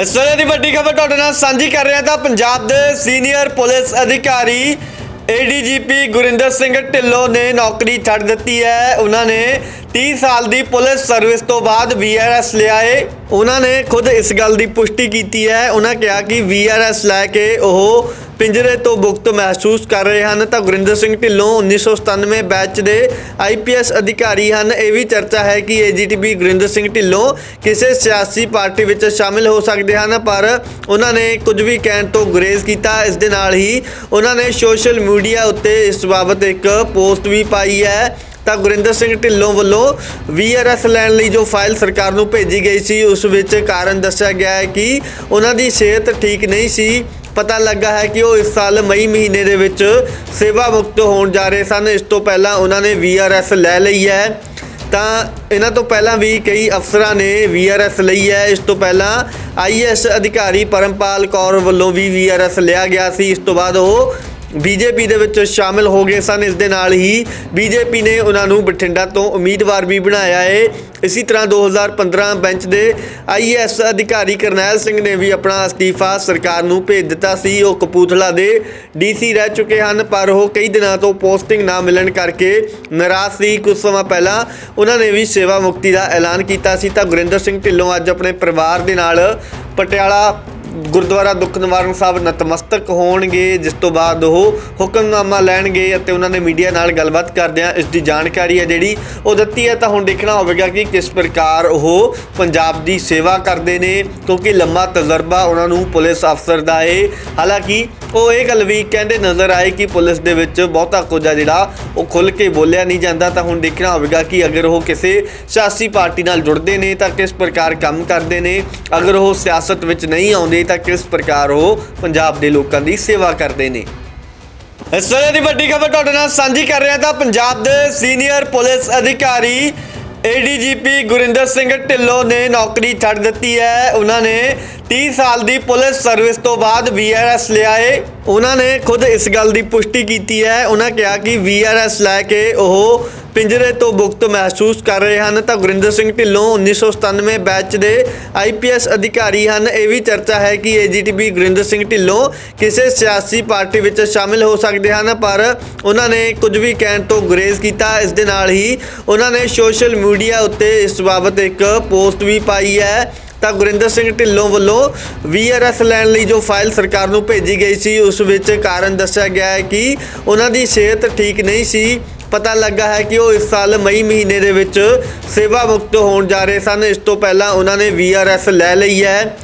ਇਸ ਵੇਲੇ ਦੀ ਵੱਡੀ ਖਬਰ ਤੁਹਾਡੇ ਨਾਲ ਸਾਂਝੀ ਕਰ ਰਿਹਾ ਤਾਂ ਪੰਜਾਬ ਦੇ ਸੀਨੀਅਰ ਪੁਲਿਸ ਅਧਿਕਾਰੀ ਏਡੀਜੀਪੀ ਗੁਰਿੰਦਰ ਸਿੰਘ ਢਿੱਲੋਂ ਨੇ ਨੌਕਰੀ ਛੱਡ ਦਿੱਤੀ ਹੈ। ਉਹਨਾਂ ਨੇ 30 ਸਾਲ ਦੀ ਪੁਲਿਸ ਸਰਵਿਸ ਤੋਂ ਬਾਅਦ ਵੀਆਰਐਸ ਲਿਆ ਏ ਉਹਨਾਂ ਨੇ ਖੁਦ ਇਸ ਗੱਲ ਦੀ ਪੁਸ਼ਟੀ ਕੀਤੀ ਹੈ। ਉਹਨਾਂ ਕਿਹਾ ਕਿ ਵੀਆਰਐਸ ਲੈ ਕੇ ਉਹ ਪਿੰਜਰੇ ਤੋਂ ਮੁਕਤ ਮਹਿਸੂਸ ਕਰ ਰਹੇ ਹਨ ਤਾਂ ਗੁਰਿੰਦਰ ਸਿੰਘ ਢਿੱਲੋਂ 1997 ਬੈਚ ਦੇ ਆਈਪੀਐਸ ਅਧਿਕਾਰੀ ਹਨ। ਇਹ ਵੀ ਚਰਚਾ ਹੈ ਕਿ ਏਜੀਟੀਪੀ ਗੁਰਿੰਦਰ ਸਿੰਘ ਢਿੱਲੋਂ ਕਿਸੇ ਸਿਆਸੀ ਪਾਰਟੀ ਵਿੱਚ ਸ਼ਾਮਿਲ ਹੋ ਸਕਦੇ ਹਨ, ਪਰ ਉਹਨਾਂ ਨੇ ਕੁਝ ਵੀ ਕਹਿਣ ਤੋਂ ਗੁਰੇਜ਼ ਕੀਤਾ। ਇਸ ਦੇ ਨਾਲ ਹੀ ਉਹਨਾਂ ਨੇ ਸੋਸ਼ਲ ਮੀਡੀਆ ਉੱਤੇ ਇਸ ਬਾਬਤ ਇੱਕ ਪੋਸਟ ਵੀ ਪਾਈ ਹੈ। ਤਾਂ ਗੁਰਿੰਦਰ ਸਿੰਘ ਢਿੱਲੋਂ ਵੱਲੋਂ ਵੀਆਰਐਸ ਲੈਣ ਲਈ ਜੋ ਫਾਈਲ ਸਰਕਾਰ ਨੂੰ ਭੇਜੀ ਗਈ ਸੀ, ਉਸ ਵਿੱਚ ਕਾਰਨ ਦੱਸਿਆ ਗਿਆ ਹੈ ਕਿ ਉਹਨਾਂ ਦੀ ਸਿਹਤ ਠੀਕ ਨਹੀਂ ਸੀ। ਪਤਾ ਲੱਗਾ ਹੈ ਕਿ ਉਹ ਇਸ ਸਾਲ ਮਈ ਮਹੀਨੇ ਦੇ ਵਿੱਚ ਸੇਵਾ ਮੁਕਤ ਹੋਣ ਜਾ ਰਹੇ ਸਨ। ਇਸ ਤੋਂ ਪਹਿਲਾਂ ਉਹਨਾਂ ਨੇ ਵੀਆਰਐਸ ਲੈ ਲਈ ਹੈ। ਤਾਂ ਇਹਨਾਂ ਤੋਂ ਪਹਿਲਾਂ ਵੀ ਕਈ ਅਫਸਰਾਂ ਨੇ ਵੀਆਰਐਸ ਲਈ ਹੈ। ਇਸ ਤੋਂ ਪਹਿਲਾਂ ਆਈਐਸ ਅਧਿਕਾਰੀ ਪਰਮਪਾਲ ਕੌਰ ਵੱਲੋਂ ਵੀ ਵੀਆਰਐਸ ਲਿਆ ਗਿਆ ਸੀ। ਇਸ ਤੋਂ ਬਾਅਦ ਉਹ ਬੀਜੇਪੀ ਦੇ ਵਿੱਚ ਸ਼ਾਮਿਲ ਹੋ ਗਏ ਸਨ। ਇਸ ਦੇ ਨਾਲ ਹੀ ਬੀਜੇਪੀ ਨੇ ਉਹਨਾਂ ਨੂੰ ਬਠਿੰਡਾ ਤੋਂ ਉਮੀਦਵਾਰ ਵੀ ਬਣਾਇਆ ਹੈ ਇਸੇ ਤਰ੍ਹਾਂ 2015 ਬੈਂਚ ਦੇ ਆਈਐਸ ਅਧਿਕਾਰੀ ਕਰਨੈਲ ਸਿੰਘ ਨੇ ਵੀ ਆਪਣਾ ਅਸਤੀਫਾ ਸਰਕਾਰ ਨੂੰ ਭੇਜ ਦਿੱਤਾ ਸੀ। ਉਹ ਕਪੂਥਲਾ ਦੇ ਡੀਸੀ ਰਹਿ ਚੁੱਕੇ ਹਨ, ਪਰ ਉਹ ਕਈ ਦਿਨਾਂ ਤੋਂ ਪੋਸਟਿੰਗ ਨਾ ਮਿਲਣ ਕਰਕੇ ਨਾਰਾਜ਼ ਸੀ। ਕੁਝ ਸਮਾਂ ਪਹਿਲਾਂ ਉਹਨਾਂ ਨੇ ਵੀ ਸੇਵਾ ਮੁਕਤੀ ਦਾ ਐਲਾਨ ਕੀਤਾ ਸੀ। ਤਾਂ ਗੁਰਿੰਦਰ ਸਿੰਘ ਢਿੱਲੋਂ ਅੱਜ ਆਪਣੇ ਪਰਿਵਾਰ ਦੇ ਨਾਲ ਪਟਿਆਲਾ ਗੁਰਦੁਆਰਾ ਦੁੱਖ ਨਿਵਾਰਨ ਸਾਹਿਬ ਨਤਮਸਤਕ ਹੋਣਗੇ, ਜਿਸ ਤੋਂ ਬਾਅਦ ਉਹ ਹੁਕਮਨਾਮਾ ਲੈਣਗੇ ਅਤੇ ਉਹਨਾਂ ਨੇ ਮੀਡੀਆ ਨਾਲ ਗੱਲਬਾਤ ਕਰਦਿਆਂ ਇਸ ਦੀ ਜਾਣਕਾਰੀ ਹੈ ਜਿਹੜੀ ਉਹ ਦਿੱਤੀ ਹੈ। ਤਾਂ ਹੁਣ ਦੇਖਣਾ ਹੋਵੇਗਾ ਕਿ ਕਿਸ ਪ੍ਰਕਾਰ ਉਹ ਪੰਜਾਬ ਦੀ ਸੇਵਾ ਕਰਦੇ ਨੇ, ਕਿਉਂਕਿ ਲੰਮਾ ਤਜਰਬਾ ਉਹਨਾਂ ਨੂੰ ਪੁਲਿਸ ਅਫਸਰ ਦਾ ਹੈ ਹਾਲਾਂਕਿ ਉਹ ਇਹ ਗੱਲ ਵੀ ਕਹਿੰਦੇ ਨਜ਼ਰ ਆਏ ਕਿ ਪੁਲਿਸ ਦੇ ਵਿੱਚ ਬਹੁਤਾ ਕੁਝ ਆ ਜਿਹੜਾ, ਉਹ ਖੁੱਲ ਕੇ ਬੋਲਿਆ ਨਹੀਂ ਜਾਂਦਾ। ਤਾਂ ਹੁਣ ਦੇਖਣਾ ਹੋਵੇਗਾ ਕਿ ਅਗਰ ਉਹ ਕਿਸੇ ਸਿਆਸੀ ਪਾਰਟੀ ਨਾਲ ਜੁੜਦੇ ਨੇ, ਤਾਂ ਕਿਸ ਪ੍ਰਕਾਰ ਕੰਮ ਕਰਦੇ ਨੇ। ਅਗਰ ਉਹ ਸਿਆਸਤ ਵਿੱਚ ਨਹੀਂ ਆਉਂਦੇ, ਤਾਂ ਕਿਸ ਪ੍ਰਕਾਰ ਉਹ ਪੰਜਾਬ ਦੇ ਲੋਕਾਂ ਦੀ ਸੇਵਾ ਕਰਦੇ ਨੇ। ਇਸ ਵੇਲੇ ਦੀ ਵੱਡੀ ਖਬਰ ਤੁਹਾਡੇ ਨਾਲ ਸਾਂਝੀ ਕਰ ਰਿਹਾ ਤਾਂ ਪੰਜਾਬ ਦੇ ਸੀਨੀਅਰ ਪੁਲਿਸ ਅਧਿਕਾਰੀ ਏਡੀਜੀਪੀ ਗੁਰਿੰਦਰ ਸਿੰਘ ਢਿੱਲੋਂ ਨੇ ਨੌਕਰੀ ਛੱਡ ਦਿੱਤੀ ਹੈ। ਉਹਨਾਂ ਨੇ 30 ਸਾਲ ਦੀ ਪੁਲਿਸ ਸਰਵਿਸ ਤੋਂ ਬਾਅਦ ਵੀਆਰਐਸ ਲਿਆ ਏ। ਉਹਨਾਂ ਨੇ ਖੁਦ ਇਸ ਗੱਲ ਦੀ ਪੁਸ਼ਟੀ ਕੀਤੀ ਹੈ। ਉਹਨਾਂ ਕਿਹਾ ਕਿ ਵੀਆਰਐਸ ਲੈ ਕੇ ਉਹ ਪਿੰਜਰੇ ਤੋਂ ਮੁਕਤ ਮਹਿਸੂਸ ਕਰ ਰਹੇ ਹਨ ਤਾਂ ਗੁਰਿੰਦਰ ਸਿੰਘ ਢਿੱਲੋਂ 1997 ਬੈਚ ਦੇ ਆਈਪੀਐਸ ਅਧਿਕਾਰੀ ਹਨ। ਇਹ ਵੀ ਚਰਚਾ ਹੈ ਕਿ ਏਜੀਟੀਪੀ ਗੁਰਿੰਦਰ ਸਿੰਘ ਢਿੱਲੋਂ ਕਿਸੇ ਸਿਆਸੀ ਪਾਰਟੀ ਵਿੱਚ ਸ਼ਾਮਿਲ ਹੋ ਸਕਦੇ ਹਨ, ਪਰ ਉਹਨਾਂ ਨੇ ਕੁਝ ਵੀ ਕਹਿਣ ਤੋਂ ਗੁਰੇਜ਼ ਕੀਤਾ। ਇਸ ਦੇ ਨਾਲ ਹੀ ਉਹਨਾਂ ਨੇ ਸੋਸ਼ਲ ਮੀਡੀਆ ਉੱਤੇ ਇਸ ਬਾਬਤ ਇੱਕ ਪੋਸਟ ਵੀ ਪਾਈ ਹੈ। ਤਾਂ ਗੁਰਿੰਦਰ ਸਿੰਘ ਢਿੱਲੋਂ ਵੱਲੋਂ ਵੀਆਰਐਸ ਲੈਣ ਲਈ ਜੋ ਫਾਈਲ ਸਰਕਾਰ ਨੂੰ ਭੇਜੀ ਗਈ ਸੀ, ਉਸ ਵਿੱਚ ਕਾਰਨ ਦੱਸਿਆ ਗਿਆ ਹੈ ਕਿ ਉਹਨਾਂ ਦੀ ਸਿਹਤ ਠੀਕ ਨਹੀਂ ਸੀ। ਪਤਾ ਲੱਗਾ ਹੈ ਕਿ ਉਹ ਇਸ ਸਾਲ ਮਈ ਮਹੀਨੇ ਦੇ ਵਿੱਚ ਸੇਵਾ ਮੁਕਤ ਹੋਣ ਜਾ ਰਹੇ ਸਨ। ਇਸ ਤੋਂ ਪਹਿਲਾਂ ਉਹਨਾਂ ਨੇ ਵੀਆਰਐਸ ਲੈ ਲਈ ਹੈ।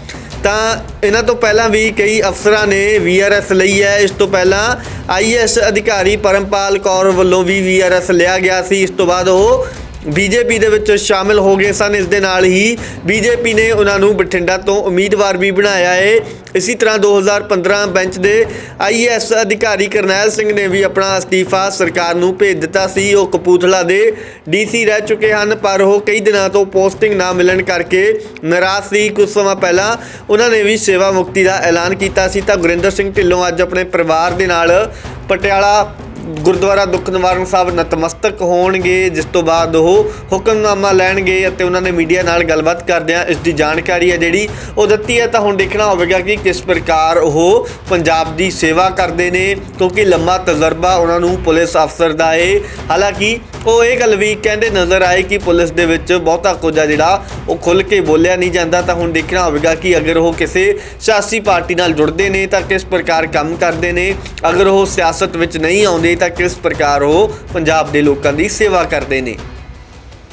ਤਾਂ ਇਹਨਾਂ ਤੋਂ ਪਹਿਲਾਂ ਵੀ ਕਈ ਅਫਸਰਾਂ ਨੇ ਵੀਆਰਐਸ ਲਈ ਹੈ। ਇਸ ਤੋਂ ਪਹਿਲਾਂ ਆਈਐਸ ਅਧਿਕਾਰੀ ਪਰਮਪਾਲ ਕੌਰ ਵੱਲੋਂ ਵੀ ਵੀਆਰਐਸ ਲਿਆ ਗਿਆ ਸੀ। ਇਸ ਤੋਂ ਬਾਅਦ ਉਹ ਬੀਜੇਪੀ ਦੇ ਵਿੱਚ ਸ਼ਾਮਿਲ ਹੋ ਗਏ ਸਨ। ਇਸ ਦੇ ਨਾਲ ਹੀ ਬੀਜੇਪੀ ਨੇ ਉਹਨਾਂ ਨੂੰ ਬਠਿੰਡਾ ਤੋਂ ਉਮੀਦਵਾਰ ਵੀ ਬਣਾਇਆ ਹੈ ਇਸੇ ਤਰ੍ਹਾਂ 2015 ਬੈਂਚ ਦੇ ਆਈਐਸ ਅਧਿਕਾਰੀ ਕਰਨੈਲ ਸਿੰਘ ਨੇ ਵੀ ਆਪਣਾ ਅਸਤੀਫਾ ਸਰਕਾਰ ਨੂੰ ਭੇਜ ਦਿੱਤਾ ਸੀ। ਉਹ ਕਪੂਥਲਾ ਦੇ ਡੀਸੀ ਰਹਿ ਚੁੱਕੇ ਹਨ, ਪਰ ਉਹ ਕਈ ਦਿਨਾਂ ਤੋਂ ਪੋਸਟਿੰਗ ਨਾ ਮਿਲਣ ਕਰਕੇ ਨਾਰਾਜ਼ ਸੀ। ਕੁਝ ਸਮਾਂ ਪਹਿਲਾਂ ਉਹਨਾਂ ਨੇ ਵੀ ਸੇਵਾ ਮੁਕਤੀ ਦਾ ਐਲਾਨ ਕੀਤਾ ਸੀ। ਤਾਂ ਗੁਰਿੰਦਰ ਸਿੰਘ ਢਿੱਲੋਂ ਅੱਜ ਆਪਣੇ ਪਰਿਵਾਰ ਦੇ ਨਾਲ ਪਟਿਆਲਾ ਗੁਰਦੁਆਰਾ ਦੁੱਖ ਨਿਵਾਰਨ ਸਾਹਿਬ ਨਤਮਸਤਕ ਹੋਣਗੇ, ਜਿਸ ਤੋਂ ਬਾਅਦ ਉਹ ਹੁਕਮਨਾਮਾ ਲੈਣਗੇ ਅਤੇ ਉਹਨਾਂ ਨੇ ਮੀਡੀਆ ਨਾਲ ਗੱਲਬਾਤ ਕਰਦਿਆਂ ਇਸ ਦੀ ਜਾਣਕਾਰੀ ਹੈ ਜਿਹੜੀ ਉਹ ਦਿੱਤੀ ਹੈ, ਤਾਂ ਹੁਣ ਦੇਖਣਾ ਹੋਵੇਗਾ ਕਿ ਕਿਸ ਪ੍ਰਕਾਰ ਉਹ ਪੰਜਾਬ ਦੀ ਸੇਵਾ ਕਰਦੇ ਨੇ, ਕਿਉਂਕਿ ਲੰਮਾ ਤਜਰਬਾ ਉਹਨਾਂ ਨੂੰ ਪੁਲਿਸ ਅਫਸਰ ਦਾ ਹੈ ਹਾਲਾਂਕਿ ਉਹ ਇਹ ਗੱਲ ਵੀ ਕਹਿੰਦੇ ਨਜ਼ਰ ਆਏ ਕਿ ਪੁਲਿਸ ਦੇ ਵਿੱਚ ਬਹੁਤਾ ਕੁਝ ਆ ਜਿਹੜਾ ਉਹ ਖੁੱਲ ਕੇ ਬੋਲਿਆ ਨਹੀਂ ਜਾਂਦਾ, ਤਾਂ ਹੁਣ ਦੇਖਣਾ ਹੋਵੇਗਾ ਕਿ ਅਗਰ ਉਹ ਕਿਸੇ ਸਿਆਸੀ ਪਾਰਟੀ ਨਾਲ ਜੁੜਦੇ ਨੇ, ਤਾਂ ਕਿਸ ਪ੍ਰਕਾਰ ਕੰਮ ਕਰਦੇ ਨੇ। ਅਗਰ ਉਹ ਸਿਆਸਤ ਵਿੱਚ ਨਹੀਂ ਆਉਂਦੇ ਤਾਂ ਕਿਸ ਪ੍ਰਕਾਰ ਉਹ ਪੰਜਾਬ ਦੇ ਲੋਕਾਂ ਦੀ ਸੇਵਾ ਕਰਦੇ ਨੇ।